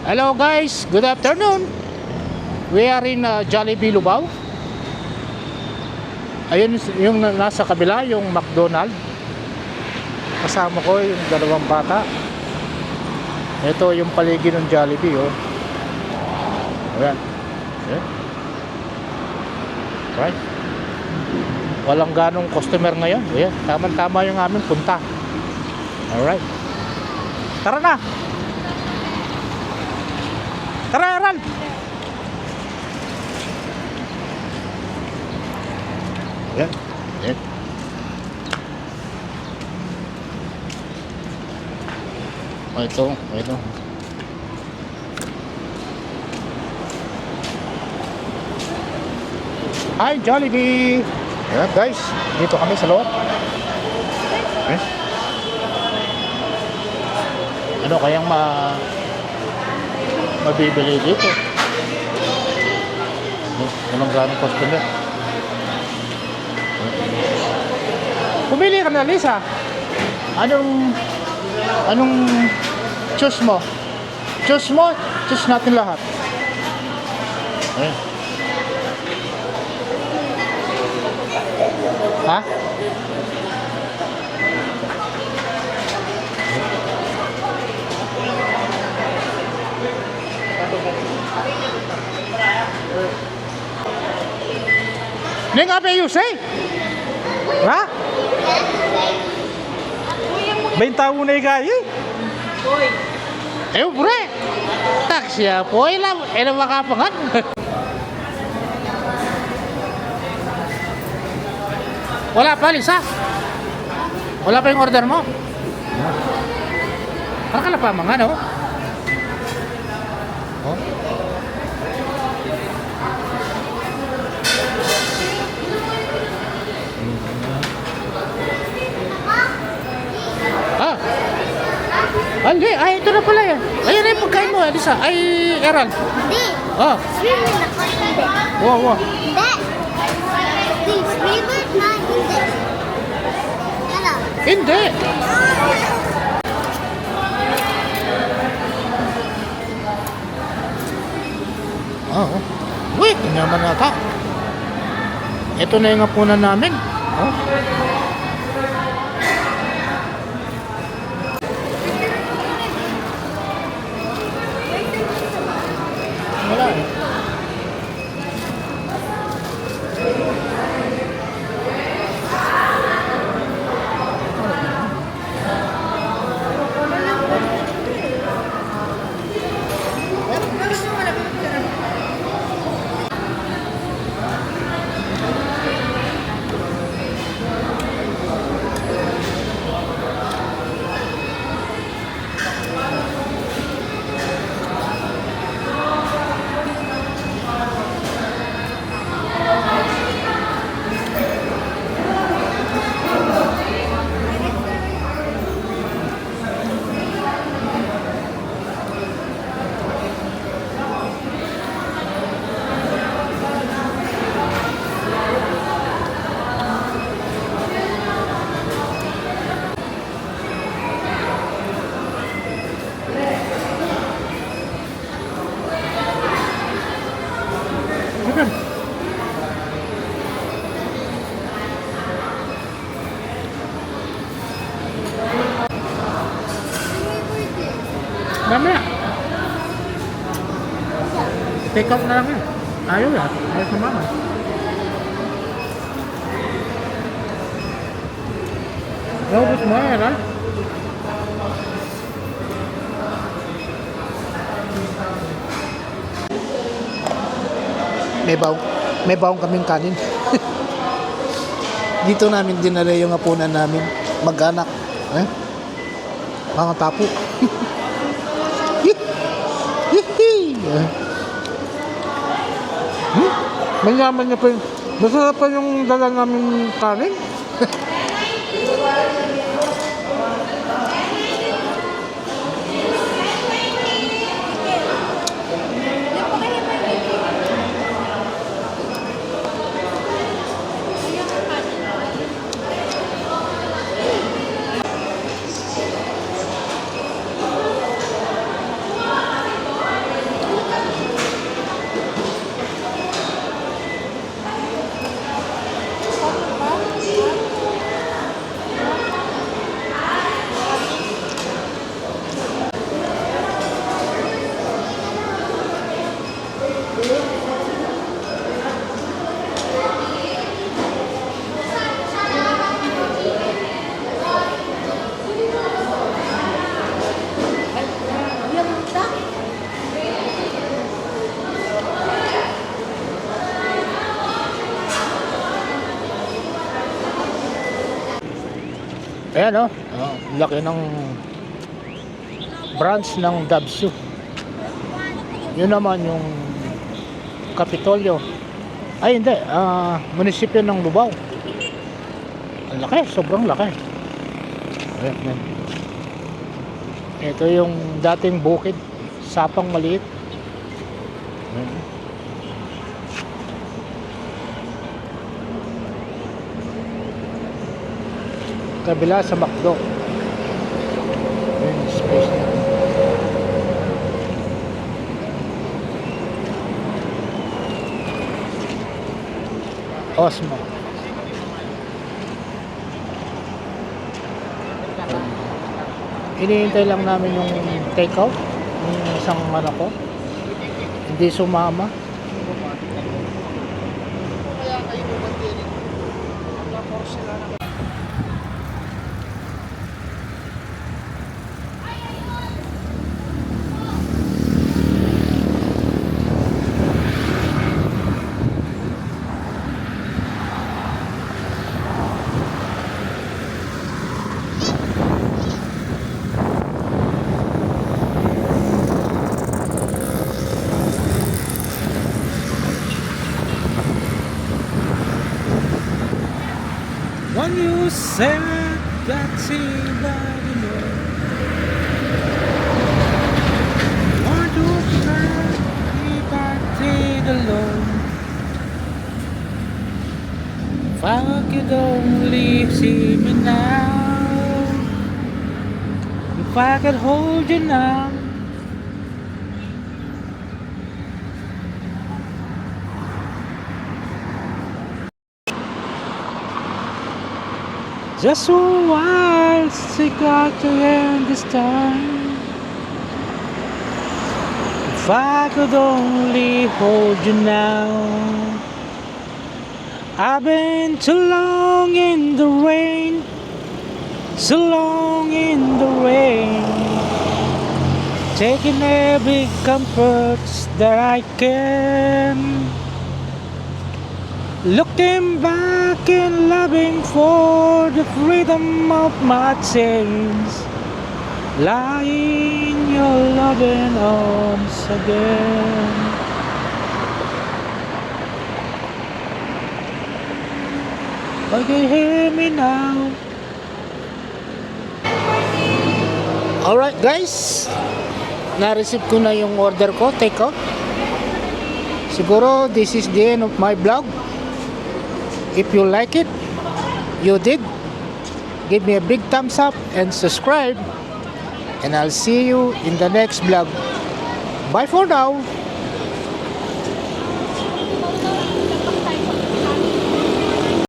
Hello guys, good afternoon. We are in uh, Jollibee Lubao. Ayun yung na- nasa kabila, yung McDonald. Kasama ko yung dalawang bata. Ito yung paligid ng Jollibee, oh. Ayan. Ayan. Right. Walang ganong customer ngayon. Ayan, tama-tama yung aming punta. Alright. Tara na! Tara, Aral! Yan. Yan. Oh, ito. Ito. Hi, Jollibee! Yan, guys. Dito kami sa loob. Eh? Ano kayang ma mabibili dito? Walang ganong customer. Pumili ka na, Lisa. Anong anong choose mo? Choose mo, choose natin lahat. Ayan. Ha? Neng apa you say? Ha? Benta mo na igayi? Hoy, Eh, pre. Taksya po, ilang, ilang makapangat. Wala pa, Lisa. Wala pa yung order mo. Parang ka pa mga, no? Oh. Hindi. Ay, ito na pala yan. Ayun na yung pagkain mo, Lisa. Ay, Eral. Hindi. Ah. Swimming ako. Hindi. Wow, wow. Hindi. Hindi. Swimming na hindi. Ano? Hindi. Oo. Wait, hindi naman nata. Ito na yung hapunan namin. Oh. Mamaya. Take out na lang yan. Ayaw yan. Ayaw sa mama. Naubos mo yan, ha? May baong, may baong kaming kanin. Dito namin dinala yung apunan namin. Mag-anak. Eh? Mga tapo. Hihi! Hmm? Mayaman niya pa yung... Masarap pa yung dala namin kanin. Yan oh. oh laki ng branch ng Dabsu. Yun naman yung Kapitolyo. Ay hindi, ah munisipyo ng Lubao. Ang laki, sobrang laki. Ayan, yan. Ito yung dating bukid, sapang maliit. Ayan. Kabila sa McDo. Ayan, yung space niya. Osmo. Iniintay lang namin yung take out yung isang ano ko. Hindi sumama. You said that somebody more Want to serve if I take alone I could only see me now. If I could hold you now Just a while, she got to end this time. If I could only hold you now. I've been too long in the rain, so long in the rain. Taking every comfort that I can. Looking back and loving for the freedom of my chains. Lying your loving arms again. But you hear me now. Alright guys, na-receive ko na yung order ko, take out. Siguro this is the end of my vlog. If you like it, you did, give me a big thumbs up and subscribe. And I'll see you in the next vlog. Bye for now.